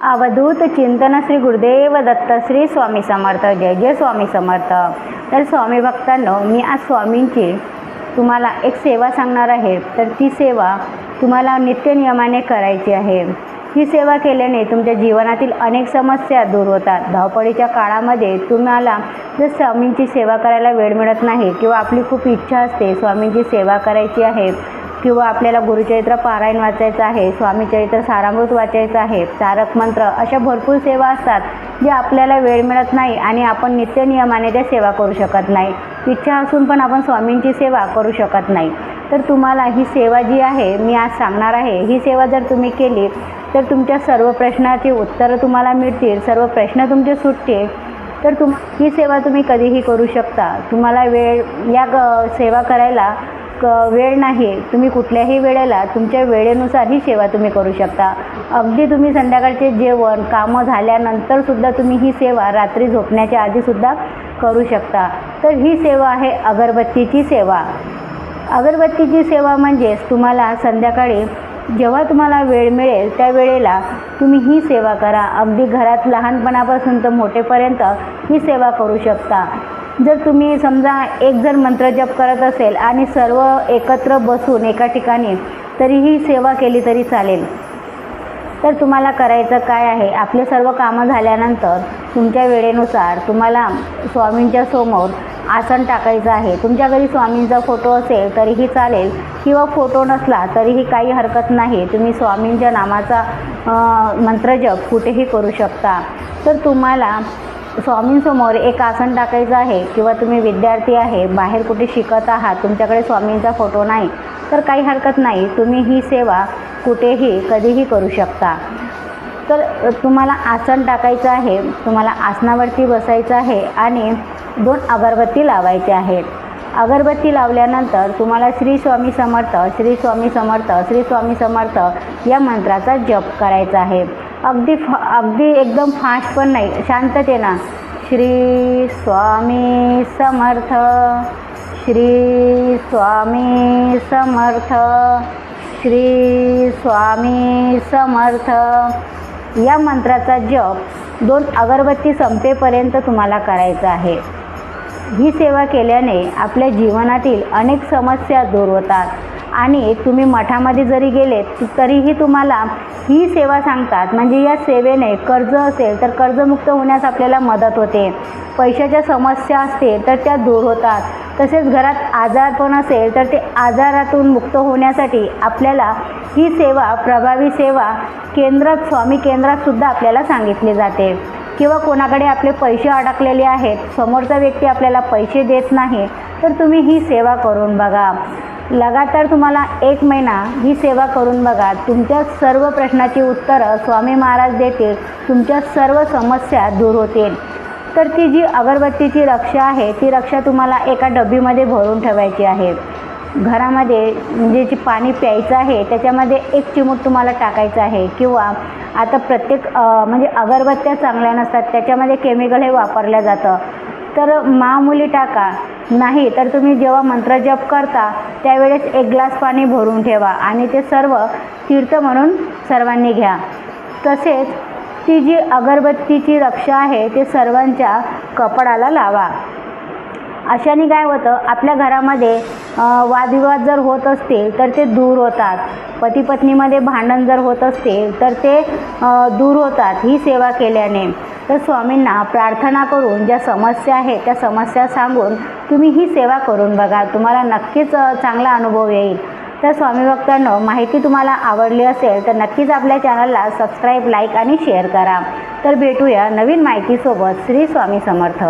अवधूत चिंतन श्री गुरुदेव दत्त श्री स्वामी समर्थ. जय जय स्वामी समर्थ. तर स्वामी भक्तांनो मी आज स्वामींची तुम्हाला एक सेवा सांगणार आहे. तर ती सेवा तुम्हाला नित्यनियमाने करायची आहे. ही सेवा केल्याने तुमच्या जीवनातील अनेक समस्या दूर होतात. धावपळीच्या काळामध्ये तुम्हाला जर स्वामींची सेवा करायला वेळ मिळत नाही किंवा आपली खूप इच्छा असते स्वामींची सेवा करायची आहे किंवा आपल्याला गुरुचरित्र पारायण वाचायचं आहे स्वामीचरित्र सारामृत वाचायचं आहे तारक मंत्र अशा भरपूर सेवा असतात जे आपल्याला वेळ मिळत नाही आणि आपण नित्यनियमाने त्या सेवा करू शकत नाही. इच्छा असून पण आपण स्वामींची सेवा करू शकत नाही. तर तुम्हाला ही सेवा जी आहे मी आज सांगणार आहे ही सेवा जर तुम्ही केली तर तुमच्या सर्व प्रश्नाची उत्तरं तुम्हाला मिळतील सर्व प्रश्न तुमचे सुटतील. तर तुम ही सेवा तुम्ही कधीही करू शकता. तुम्हाला वेळ या ग सेवा करायला क वेळ नाही. तुम्ही कुठल्याही वेळेला तुमच्या वेळेनुसार ही सेवा तुम्ही करू शकता. अगदी तुम्ही संध्याकाळचे जेवण कामं झाल्यानंतरसुद्धा तुम्ही ही सेवा रात्री झोपण्याच्या आधीसुद्धा करू शकता. तर ही सेवा आहे अगरबत्तीची सेवा. अगरबत्तीची सेवा म्हणजेच तुम्हाला संध्याकाळी जेव्हा तुम्हाला वेळ मिळेल त्या वेळेला तुम्ही ही सेवा करा. अगदी घरात लहानपणापासून तर मोठेपर्यंत ही सेवा करू शकता. जर तुम्ही समजा एक जर मंत्र जप करत असेल आणि सर्व एकत्र बसून एका ठिकाणी तरीही सेवा केली तरी चालेल. तर तुम्हाला करायचं काय आहे? आपले सर्व कामं झाल्यानंतर तुमच्या वेळेनुसार तुम्हाला स्वामींच्या समोर आसन टाकायचं आहे. तुमच्या घरी स्वामींचा फोटो असेल तरीही चालेल. किंवा फोटो नसला तरीही काही हरकत नाही. तुम्ही स्वामींच्या नामाचा मंत्रजप कुठेही करू शकता. तर तुम्हाला स्वामींसमोर एक आसन टाकायचं आहे किंवा तुम्ही विद्यार्थी आहे बाहेर कुठे शिकत आहात तुमच्याकडे स्वामींचा फोटो नाही तर काही हरकत नाही. तुम्ही ही सेवा कुठेही कधीही करू शकता. तर तुम्हाला आसन टाकायचं आहे तुम्हाला आसनावरती बसायचं आहे आणि दोन अगरबत्ती लावायचे आहेत. अगरबत्ती लावल्यानंतर तुम्हाला श्री स्वामी समर्थ श्री स्वामी समर्थ श्री स्वामी समर्थ या मंत्राचा जप करायचा आहे. अगदी फ अगदी एकदम फास्ट पण नाही. शांततेनं. श्री स्वामी समर्थ. श्री स्वामी समर्थ. श्री स्वामी समर्थ. या मंत्राचा जप दोन अगरबत्ती संपेपर्यंत तुम्हाला करायचा आहे. ही सेवा केल्याने आपल्या जीवनातील अनेक समस्या दूर होतात. आणि तुम्ही मठामध्ये जरी गेलेत तरीही तुम्हाला ही सेवा सांगतात. म्हणजे या सेवेने कर्ज असेल तर कर्जमुक्त होण्यास आपल्याला मदत होते. पैशाच्या समस्या असतील तर त्या दूर होतात. तसेच घरात आजारपण असेल तर ते आजारातून मुक्त होण्यासाठी आपल्याला ही सेवा प्रभावी सेवा केंद्रात स्वामी केंद्रातसुद्धा आपल्याला सांगितली जाते. किंवा कोणाकडे आपले पैसे अडकलेले आहेत समोरचा व्यक्ती आपल्याला पैसे देत नाही तर तुम्ही ही सेवा करून बघा. लगातार तुम्हाला एक महिना ही सेवा करून बघा. तुमच्या सर्व प्रश्नाची उत्तरं स्वामी महाराज देतील. तुमच्या सर्व समस्या दूर होतील. तर ती जी अगरबत्तीची रक्षा आहे ती रक्षा तुम्हाला एका डब्बीमध्ये भरून ठेवायची आहे. घरामध्ये म्हणजे जे पाणी प्यायचं आहे त्याच्यामध्ये एक चिमूट तुम्हाला टाकायचं आहे. किंवा आता प्रत्येक म्हणजे अगरबत्त्या चांगल्या नसतात त्याच्यामध्ये केमिकल हे वापरलं जातं. तर मामुली टाका. नाही तर तुम्ही जेव्हा मंत्रजप करता त्यावेळेस एक ग्लास पाणी भरून ठेवा आणि ते सर्व तीर्थ म्हणून सर्वांनी घ्या. तसेच ती जी अगरबत्तीची रक्षा आहे ते सर्वांच्या कपडाला लावा. अशाने काय होतं आपल्या घरामध्ये वादविवाद जर होत असतील तर ते दूर होतात. पती पत्नीमध्ये भांडण जर होत असतील तर ते दूर होतात ही सेवा केल्याने. तर स्वामींना प्रार्थना करून ज्या समस्या आहेत त्या समस्या सांगून तुम्ही ही सेवा करून बघा. तुम्हाला नक्कीच चांगला अनुभव येईल. तर स्वामी भक्तांनो माहिती तुम्हाला आवडली असेल तर नक्कीच आपल्या चॅनलला सबस्क्राईब लाईक आणि शेअर करा. तर भेटूया नवीन माहितीसोबत. श्री स्वामी समर्थ.